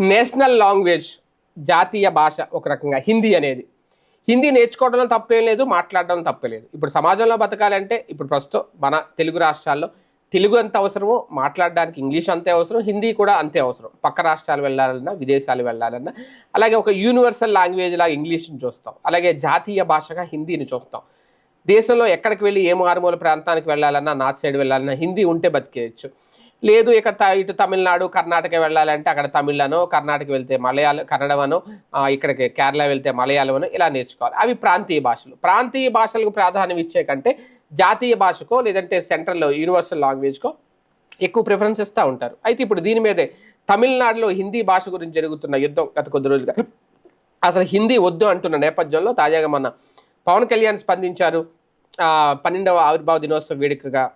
National language జాతీయ భాష ఒక రకంగా హిందీ అనేది. హిందీ నేర్చుకోవడంలో తప్పేం లేదు మాట్లాడడం తప్పే లేదు. ఇప్పుడు సమాజంలో బతకాలంటే ఇప్పుడు ప్రస్తుతం మన తెలుగు రాష్ట్రాల్లో తెలుగు ఎంత అవసరమో మాట్లాడడానికి ఇంగ్లీష్ అంతే అవసరం హిందీ కూడా అంతే అవసరం. పక్క రాష్ట్రాలు వెళ్ళాలన్నా విదేశాలు వెళ్ళాలన్నా. అలాగే ఒక యూనివర్సల్ లాంగ్వేజ్ లాగా ఇంగ్లీష్ని చూస్తాం. అలాగే జాతీయ భాషగా హిందీని చూస్తాం. దేశంలో ఎక్కడికి వెళ్ళి ఏ మారుమూల ప్రాంతానికి వెళ్ళాలన్నా నార్త్ సైడ్ వెళ్ళాలన్నా హిందీ ఉంటే బతికేయచ్చు. లేదు ఇక త- ఇటు తమిళనాడు కర్ణాటక వెళ్ళాలంటే అక్కడ తమిళనో కర్ణాటక వెళ్తే మలయాళం కన్నడమనో ఇక్కడికి కేరళ వెళ్తే మలయాళమనో ఇలా నేర్చుకోవాలి. అవి ప్రాంతీయ భాషలు. ప్రాంతీయ భాషలకు ప్రాధాన్యం ఇచ్చే కంటే జాతీయ భాషకో లేదంటే సెంట్రల్ యూనివర్సల్ లాంగ్వేజ్కో ఎక్కువ ప్రిఫరెన్స్ ఇస్తూ ఉంటారు. అయితే ఇప్పుడు దీని మీదే తమిళనాడులో హిందీ భాష గురించి జరుగుతున్న యుద్ధం గత కొద్ది రోజులుగా. అసలు హిందీ వద్దు అంటున్న నేపథ్యంలో తాజాగా మన పవన్ కళ్యాణ్ స్పందించారు. పన్నెండవ ఆవిర్భావ దినోత్సవ వేడుకగా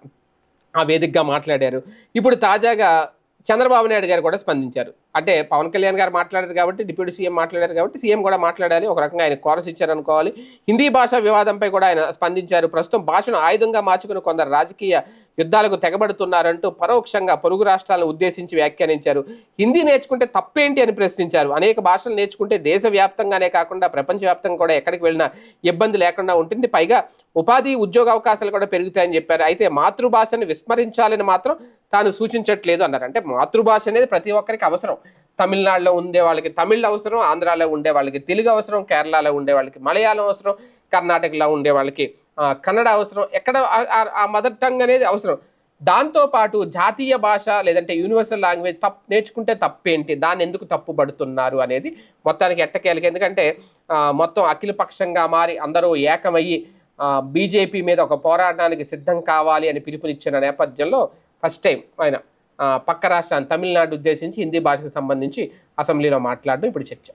ఆ వేదికగా మాట్లాడారు. ఇప్పుడు తాజాగా చంద్రబాబు నాయుడు గారు కూడా స్పందించారు. అంటే పవన్ కళ్యాణ్ గారు మాట్లాడారు కాబట్టి డిప్యూటీ సీఎం మాట్లాడారు కాబట్టి సీఎం కూడా మాట్లాడాలి ఒక రకంగా ఆయన కోరస్ ఇచ్చారనుకోవాలి. హిందీ భాష వివాదంపై కూడా ఆయన స్పందించారు. ప్రస్తుతం భాషను ఆయుధంగా మార్చుకుని కొందరు రాజకీయ యుద్ధాలకు తెగబడుతున్నారంటూ పరోక్షంగా పొరుగు రాష్ట్రాలను ఉద్దేశించి వ్యాఖ్యానించారు. హిందీ నేర్చుకుంటే తప్పేంటి అని ప్రశ్నించారు. అనేక భాషలు నేర్చుకుంటే దేశవ్యాప్తంగానే కాకుండా ప్రపంచవ్యాప్తంగా కూడా ఎక్కడికి వెళ్ళినా ఇబ్బంది లేకుండా ఉంటుంది. పైగా ఉపాధి ఉద్యోగ అవకాశాలు కూడా పెరుగుతాయని చెప్పారు. అయితే మాతృభాషను విస్మరించాలని మాత్రం తాను సూచించట్లేదు అన్నారు. అంటే మాతృభాష అనేది ప్రతి ఒక్కరికి అవసరం. తమిళనాడులో ఉండే వాళ్ళకి తమిళ్ అవసరం ఆంధ్రాలో ఉండే వాళ్ళకి తెలుగు అవసరం కేరళలో ఉండే వాళ్ళకి మలయాళం అవసరం కర్ణాటకలో ఉండే వాళ్ళకి కన్నడ అవసరం ఎక్కడ ఆ- మదర్ టంగ్ అనేది అవసరం. దాంతో పాటు జాతీయ భాష లేదంటే యూనివర్సల్ లాంగ్వేజ్ తప్పు నేర్చుకుంటే తప్పేంటి? దాన్ని ఎందుకు తప్పు పడుతున్నారు అనేది మొత్తానికి ఎట్టకేలకి. ఎందుకంటే మొత్తం అఖిలపక్షంగా మారి అందరూ ఏకమయ్యి బీజేపీ మీద ఒక పోరాటానికి సిద్ధం కావాలి అని పిలుపునిచ్చిన నేపథ్యంలో ఫస్ట్ టైం ఆయన పక్క రాష్ట్రాన్ని తమిళనాడు ఉద్దేశించి హిందీ భాషకు సంబంధించి అసెంబ్లీలో మాట్లాడడం ఇప్పుడు చర్చ.